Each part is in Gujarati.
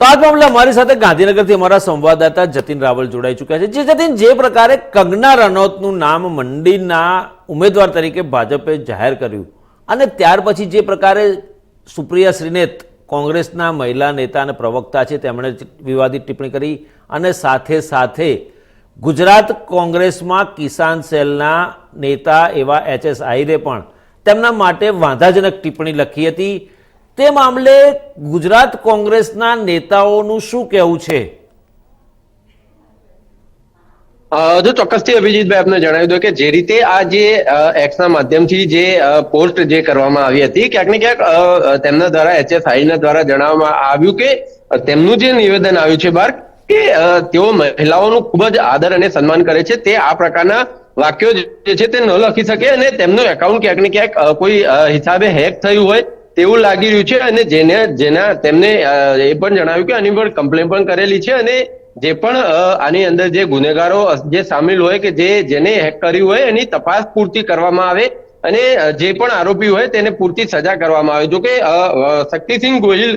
તો આ મામલે અમારી સાથે ગાંધીનગરથી અમારા સંવાદદાતા જતીન રાવલ જોડાઈ ચૂક્યા છે. જે જતીન, જે પ્રકારે કંગના રનૌતનું નામ મંડીના ઉમેદવાર તરીકે ભાજપે જાહેર કર્યું અને ત્યાર પછી જે પ્રકારે સુપ્રિયા શ્રીનેત કોંગ્રેસના મહિલા નેતા અને પ્રવક્તા છે, તેમણે વિવાદિત ટિપ્પણી કરી અને સાથે સાથે ગુજરાત કોંગ્રેસમાં કિસાન સેલના નેતા એવા એચએસ આહિરે પણ તેમના માટે વાંધાજનક ટિપ્પણી લખી હતી. તે મામલે ગુજરાત કોંગ્રેસના નેતાઓનું શું કહેવું છે? જો ચોક્કસથી અભિજીતભાઈ આપને જણાવી દો કે જે રીતે આ જે એક્સના માધ્યમથી જે પોસ્ટ જે કરવામાં આવી હતી, ક્યાંક ને ક્યાંક તેમના દ્વારા એચએસ આઈના દ્વારા જણાવવામાં આવ્યું કે તેમનું જે નિવેદન આવ્યું છે બહાર કે તેઓ મહિલાઓનું ખૂબ જ આદર અને સન્માન કરે છે, તે આ પ્રકારના વાક્યો જે છે તે ન લખી શકે અને તેમનું એકાઉન્ટ ક્યાંક ને ક્યાંક કોઈ હિસાબે હેક થયું હોય તેવું લાગી રહ્યું છે અને જેને જેના તેમને એ પણ જણાવ્યું કે આની પર કમ્પ્લેન પણ કરેલી છે અને જે પણ આની અંદર જે ગુનેગારો જે સામેલ હોય કે જે જેને હેક કર્યું હોય એની તપાસ પૂરતી કરવામાં આવે અને જે પણ આરોપી હોય તેને પૂરતી સજા કરવામાં આવે. જો કે શક્તિસિંહ ગોહિલ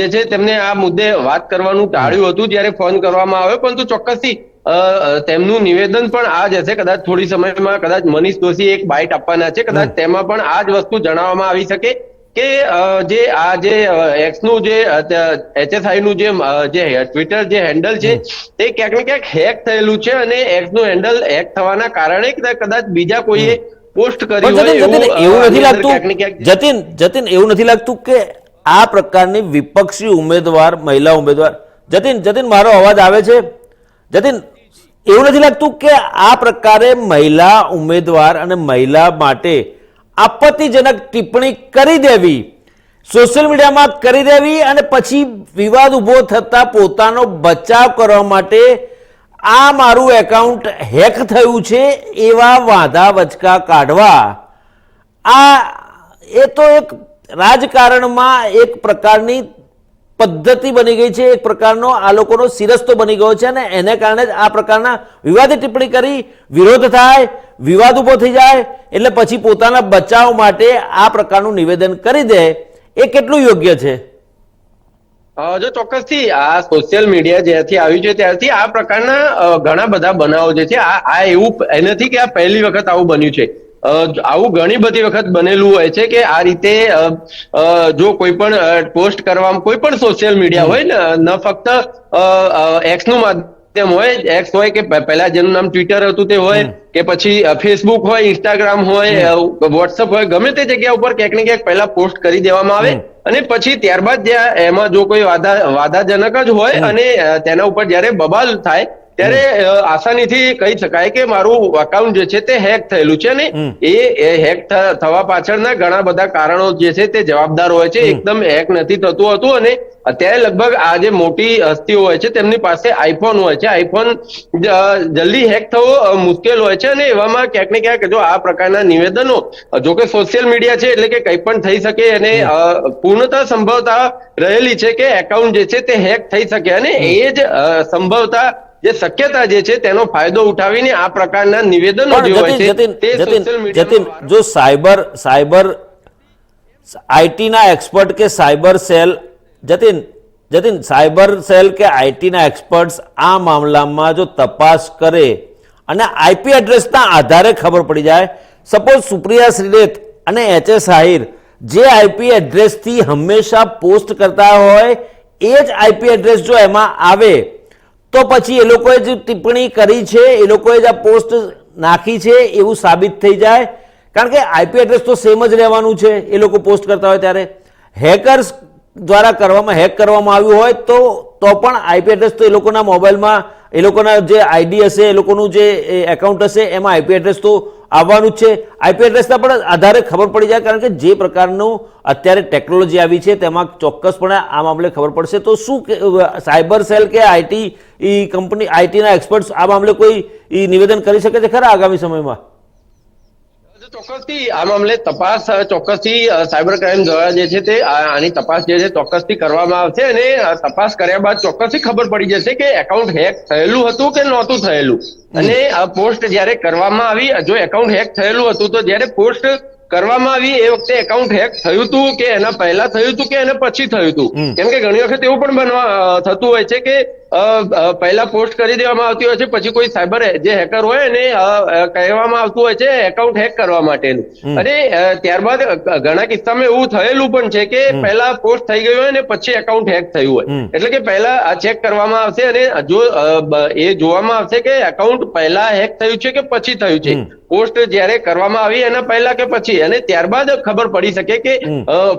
જે છે તેમને આ મુદ્દે વાત કરવાનું ટાળ્યું હતું જ્યારે ફોન કરવામાં આવ્યો પરંતુ ચોક્કસથી તેમનું નિવેદન પણ આ જ હશે. કદાચ થોડી સમયમાં કદાચ મનીષ દોશી એક બાઇટ આપવાના છે. કદાચ તેમાં પણ આ જ વસ્તુ જણાવવામાં આવી શકે. કે જે આ જે એક્સનું જે એચએસઆઈ નું જે જે ટ્વિટર જે હેન્ડલ છે તે ક્યાંક ને ક્યાંક હેક થયેલું છે અને એક્સનું હેન્ડલ હેક થવાના કારણે કદાચ બીજા કોઈએ પોસ્ટ કરી હોય એવું, નથી લાગતું જતીન જતીન એવું નથી લાગતું કે આ પ્રકારની વિપક્ષી ઉમેદવાર મહિલા ઉમેદવાર જતીન જતીન મારો અવાજ આવે છે? જતીન એવું નથી લાગતું કે આ પ્રકારે મહિલા ઉમેદવાર અને મહિલા માટે આપત્તિજનક ટિપ્પણી કરી દેવી. સોશિયલ મીડિયામાં કરી દેવી અને પછી વિવાદ ઊભો થતાં પોતાનો બચાવ કરવા માટે આ મારું એકાઉન્ટ હેક થયું છે એવા વાંધા વચકા કાઢવા. આ એ તો એક રાજકારણમાં એક પ્રકારની પદ્ધતિ બની ગઈ છે, એક પ્રકારનો આ લોકોનો સિરસ્તો બની ગયો છે અને એને કારણે જ આ પ્રકારના વિવાદી ટિપ્પણી કરી, વિરોધ થાય, વિવાદ ઊભો થઈ જાય, એટલે પછી પોતાના બચાવ માટે આ પ્રકારનું નિવેદન કરી દે, એ કેટલું યોગ્ય છે? જો ચોક્કસથી આ સોશિયલ મીડિયા જ્યારથી આવ્યું છે ત્યારથી આ પ્રકારના ઘણા બધા બનાવો જે છે, આ આ એવું એ નથી કે આ પહેલી વખત આવું બન્યું છે. આવું ઘણી બધી વખત બનેલું હોય છે કે આ રીતે જો કોઈ પણ પોસ્ટ કરવામાં કોઈ પણ સોશિયલ મીડિયા હોય ને ન ફક્ત એક્સનું માધ્યમ હોય એક્સ હોય કે પહેલા જેનું નામ ટ્વિટર હતું તે હોય કે પછી ફેસબુક હોય ઇન્સ્ટાગ્રામ હોય વોટ્સઅપ હોય ગમે તે જગ્યા ઉપર ક્યાંક ને ક્યાંક પહેલા પોસ્ટ કરી દેવામાં આવે અને પછી ત્યારબાદ જ્યાં એમાં જો કોઈ વાદા વાદાજનક જ હોય અને તેના ઉપર જ્યારે બબાલ થાય ત્યારે આસાનીથી કહી શકાય કે મારું અકાઉન્ટ જે છે તે હેક થયેલું છે ને એ હેક થવા પાછળના ઘણા બધા કારણો જે છે તે જવાબદાર હોય છે એકદમ હેક નથી થતું હતું અને અત્યારે લગભગ આ જે મોટી હસ્તીઓ હોય છે તેમની પાસે આઈફોન હોય છે. આઈફોન જલ્દી હેક થવો મુશ્કેલ હોય છે અને એવામાં ક્યાંક ને ક્યાંક જો આ પ્રકારના નિવેદનો જો કે સોશિયલ મીડિયા છે એટલે કે કંઈ પણ થઈ શકે અને પૂર્ણતા સંભવતા રહેલી છે કે એકાઉન્ટ જે છે તે હેક થઈ શકે અને એ જ સંભવતા જે શક્યતા જે છે તેનો ફાયદો ઉઠાવીને આ પ્રકારના નિવેદનો જે હોય છે તે સોશિયલ મીડિયા જો સાયબર સાયબર આઈટીના એક્સપર્ટ કે cyber cell Jatin Jatin cyber cell કે આઈટીના એક્સપર્ટ્સ આ મામલામાં જો તપાસ કરે અને આઈપી એડ્રેસના આધારે ખબર પડી જાય સપોઝ સુપ્રિયા શ્રીલેખ અને એચ એસ આહિર જે આઈપી એડ્રેસથી હંમેશા પોસ્ટ કરતા હોય એ જ આઈપી એડ્રેસ જો એમાં આવે તો પછી એ લોકોએ જે ટિપ્પણી કરી છે, એ લોકોએ જ આ પોસ્ટ નાખી છે, એવું સાબિત થઈ જાય. કારણ કે આઈપી એડ્રેસ તો સેમ જ રહેવાનું છે, એ લોકો પોસ્ટ કરતા હોય ત્યારે. હેકર્સ દ્વારા કરવામાં, હેક કરવામાં આવ્યું હોય તો તો પણ આઈપી એડ્રેસ તો એ લોકોના મોબાઈલમાં, એ લોકોના જે આઈડી હશે, એ લોકોનું જે એકાઉન્ટ હશે, એમાં આઈપી એડ્રેસ તો આવવાનું છે. આઈપી એડ્રેસના પણ આધારે ખબર પડી જાય કારણ કે જે પ્રકારનું અત્યારે ટેકનોલોજી આવી છે તેમાં ચોક્કસપણે આ મામલે ખબર પડશે. તો શું સાયબર સેલ કે આઈટી કંપની આઈટીના એક્સપર્ટ્સ આ મામલે કોઈ નિવેદન કરી શકે છે ખરા આગામી સમયમાં? ચોક્કસથી આ મામલે તપાસ ચોક્કસથી સાયબર ક્રાઇમ દ્વારા જે છે તે આની તપાસ જે છે ચોક્કસથી કરવામાં આવશે અને તપાસ કર્યા બાદ ચોક્કસથી ખબર પડી જશે કે એકાઉન્ટ હેક થયેલું હતું કે નહોતું થયેલું. અને આ પોસ્ટ જ્યારે કરવામાં આવી જો એકાઉન્ટ હેક થયેલું હતું તો જ્યારે પોસ્ટ કરવામાં આવી એ વખતે એકાઉન્ટ હેક થયું હતું કે એના પહેલા થયું હતું કે એના પછી થયું હતું કેમ કે ઘણી વખત એવું પણ બનવા થતું હોય છે કે પહેલા પોસ્ટ કરી દેવામાં આવતી હોય છે પછી કોઈ સાયબર જે હેકર હોય અ, કહેવામાં આવતું હોય છે એકાઉન્ટ હેક કરવા માટેનું. અને ત્યારબાદ ઘણા કિસ્સામાં એવું થયેલું પણ છે કે પહેલા પોસ્ટ થઈ ગયું હોય ને પછી એકાઉન્ટ હેક થયું હોય. એટલે કે પહેલા આ ચેક કરવામાં આવશે અને જો એ જોવામાં આવશે કે એકાઉન્ટ પહેલા હેક થયું છે કે પછી થયું છે. પોસ્ટ જ્યારે કરવામાં આવી એના પહેલા કે પછી? અને ત્યારબાદ ખબર પડી શકે કે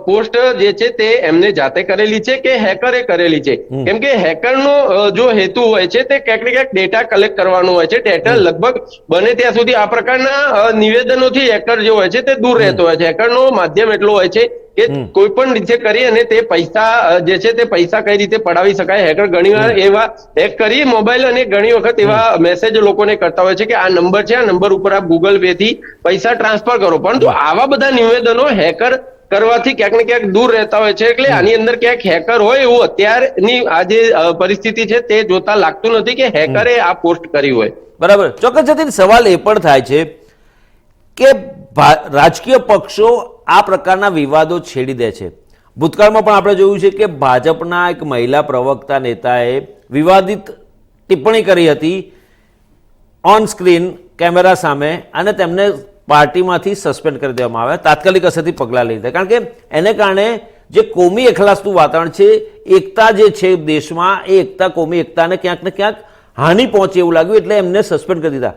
પોસ્ટ જે છે તે એમને જાતે કરેલી છે કે હેકરે કરેલી છે. કેમ કે હેકરનો જો હેતુ હોય છે તે ક્યાંક ને ક્યાંક ડેટા કલેક્ટ કરવાનો હોય છે. ડેટા લગભગ બને ત્યાં સુધી આ પ્રકારના નિવેદનોથી હેકર જે હોય છે તે દૂર રહેતો હોય છે. હેકરનો માધ્યમ એટલો હોય છે કે. કોઈ પણ રીતે કરી અને તે પૈસા જે છે તે પૈસા કઈ રીતે પડાવી શકાય. હેકર ઘણીવાર એવા હેક કરી મોબાઈલ અને ઘણી વખત એવા મેસેજ લોકોને કરતા હોય છે કે આ નંબર છે આ નંબર ઉપર આપ ગૂગલ પે થી પૈસા ટ્રાન્સફર કરો. પરંતુ આવા બધા નિવેદનો હેકર કરવાથી ક્યાંક ને ક્યાંક દૂર રહેતા હોય છે. એટલે આની અંદર ક્યાંક હેકર હોય એવું અત્યારની આ જે પરિસ્થિતિ છે તે જોતા લાગતું નથી કે હેકરે આ પોસ્ટ કરી હોય. બરાબર. ચોક્કસ જતીન સવાલ એ પણ થાય છે કે રાજકીય પક્ષો આ પ્રકારના વિવાદો છેડી દે છે. ભૂતકાળમાં પણ આપણે જોયું છે કે ભાજપના એક મહિલા પ્રવક્તા નેતાએ વિવાદિત ટિપ્પણી કરી હતી ઓન સ્ક્રીન કેમેરા સામે અને તેમને પાર્ટીમાંથી સસ્પેન્ડ કરી દેવામાં આવ્યા. તાત્કાલિક અસરથી પગલાં લીધા. કારણ કે એને કારણે જે કોમી એખલાસનું વાતાવરણ છે, એકતા જે છે દેશમાં, એ એકતા, કોમી એકતાને ક્યાંક ને ક્યાંક હાનિ પહોંચે એવું લાગ્યું, એટલે એમને સસ્પેન્ડ કરી દીધા.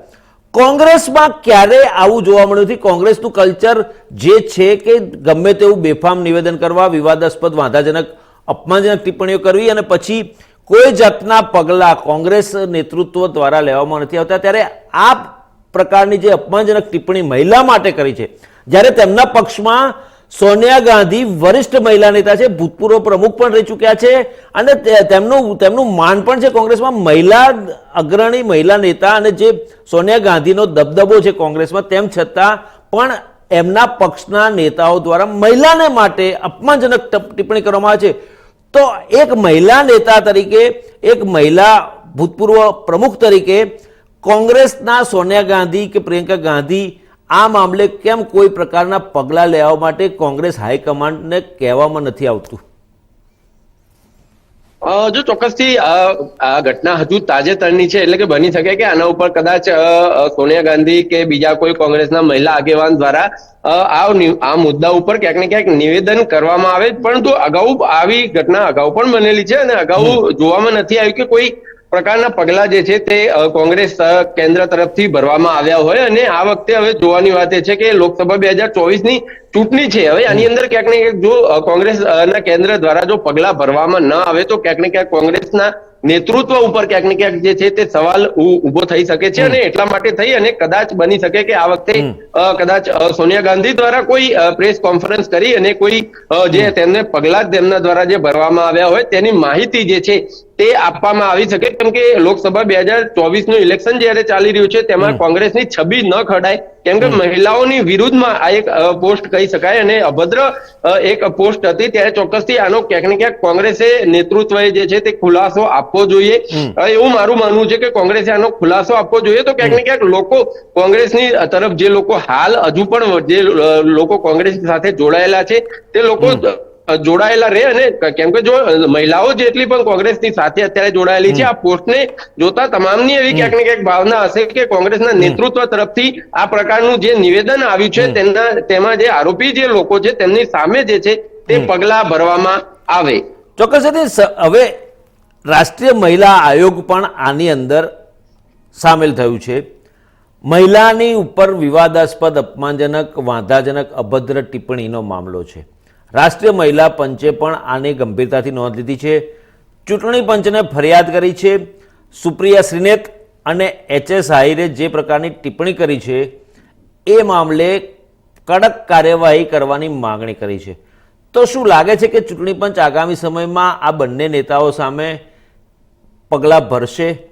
કોંગ્રેસમાં ક્યારે આવું જોવા મળ્યું નથી? કોંગ્રેસનું કલ્ચર જે છે કે ગમે તેવું બેફામ નિવેદન કરવા, વિવાદાસ્પદ, વાંધાજનક, અપમાનજનક ટિપ્પણીઓ કરવી અને પછી કોઈ જાતના પગલાં કોંગ્રેસ નેતૃત્વ દ્વારા લેવામાં નથી આવતા. ત્યારે આ પ્રકારની જે અપમાનજનક ટિપ્પણી મહિલા માટે કરી છે, જ્યારે તેમના પક્ષમાં સોનિયા ગાંધી વરિષ્ઠ મહિલા નેતા છે, ભૂતપૂર્વ પ્રમુખ પણ રહી ચૂક્યા છે, અને તેમનું તેમનું માન પણ છે કોંગ્રેસમાં. મહિલા અગ્રણી મહિલા નેતા અને જે સોનિયા ગાંધીનો દબદબો છે કોંગ્રેસમાં, તેમ છતાં પણ એમના પક્ષના નેતાઓ દ્વારા મહિલાને માટે અપમાનજનક ટપ- ટિપ્પણી કરવામાં આવે છે. તો એક મહિલા નેતા તરીકે, એક મહિલા ભૂતપૂર્વ પ્રમુખ તરીકે કોંગ્રેસના સોનિયા ગાંધી કે પ્રિયંકા ગાંધી આ મામલે કેમ કોઈ પ્રકારના પગલાં લેવા માટે કોંગ્રેસ હાઈકમાન્ડને કહેવામાં નથી આવતું? જો ચોક્કસથી આ ઘટના હજુ તાજેતરની છે એટલે કે બની શકે કે આના ઉપર કદાચ સોનિયા ગાંધી કે બીજા કોઈ કોંગ્રેસના મહિલા આગેવાન દ્વારા આ આ મુદ્દા ઉપર ક્યાંક ને ક્યાંક નિવેદન કરવામાં આવે પરંતુ અગાઉ આવી ઘટના અગાઉ પણ બનેલી છે અને અગાઉ જોવામાં નથી આવ્યું કે કોઈ પ્રકારના પગલા જે છે તે કોંગ્રેસ કેન્દ્ર તરફથી ભરવામાં આવ્યા હોય અને આ વખતે હવે જોવાની વાત એ છે કે લોકસભા બે હજાર ચોવીસની ચૂંટણી છે. હવે આની અંદર ક્યાંક ને ક્યાંક જો કોંગ્રેસના કોંગ્રેસ ના કેન્દ્ર દ્વારા જો પગલા ભરવામાં ન આવે તો ક્યાંક ને ક્યાંક કોંગ્રેસના નેતૃત્વ ઉપર ક્યાંક ને ક્યાંક જે છે તે સવાલ ઊભો થઈ શકે છે અને એટલા માટે થઈ અને કદાચ બની શકે કે આ વખતે કદાચ સોનિયા ગાંધી દ્વારા કોઈ પ્રેસ કોન્ફરન્સ કરી અને કોઈ જે તેમને પગલા તેમના દ્વારા જે ભરવામાં આવ્યા હોય તેની માહિતી જે છે તે આપવામાં આવી શકે. કેમ કે લોકસભા બે હજાર ચોવીસનું ઇલેક્શન જ્યારે ચાલી રહ્યું છે તેમાં કોંગ્રેસની છબી ન ખડાય કેમ કે મહિલાઓની વિરુદ્ધમાં આ એક પોસ્ટ કહી શકાય અને અભદ્ર એક પોસ્ટ હતી ત્યારે ચોક્કસથી આનો ક્યાંક ને ક્યાંક કોંગ્રેસે નેતૃત્વએ જે છે તે ખુલાસો આપવો જોઈએ. એવું મારું માનવું છે કે કોંગ્રેસે આનો ખુલાસો આપવો જોઈએ તો ક્યાંક ને ક્યાંક લોકો કોંગ્રેસની તરફ જે લોકો હાલ હજુ પણ જે લોકો કોંગ્રેસ સાથે જોડાયેલા છે તે લોકો જોડાયેલા રહે અને કેમ કે જો મહિલાઓ જેટલી પણ કોંગ્રેસની સાથે અત્યારે જોડાયેલી છે આ પોસ્ટને જોતા તમામની એવી ક્યાંક ને ક્યાંક ભાવના હશે કે કોંગ્રેસના નેતૃત્વ તરફથી આ પ્રકારનું જે નિવેદન આવ્યું છે તેમના તેમાં જે આરોપી જે લોકો છે તેમની સામે જે છે તે પગલા ભરવામાં આવે. ચોક્કસ હવે રાષ્ટ્રીય મહિલા આયોગ પણ આની અંદર સામેલ થયું છે. મહિલાની ઉપર વિવાદાસ્પદ અપમાનજનક વાંધાજનક અભદ્ર ટિપ્પણીનો મામલો છે. રાષ્ટ્રીય મહિલા પંચે પણ આની ગંભીરતાથી નોંધ લીધી છે. ચૂંટણી પંચને ફરિયાદ કરી છે. સુપ્રિયા શ્રીનેત અને એચએસ આહિરે જે પ્રકારની ટિપ્પણી કરી છે, એ મામલે કડક કાર્યવાહી કરવાની માગણી કરી છે. તો શું લાગે છે કે ચૂંટણી પંચ આગામી સમયમાં આ બંને નેતાઓ સામે પગલાં ભરશે?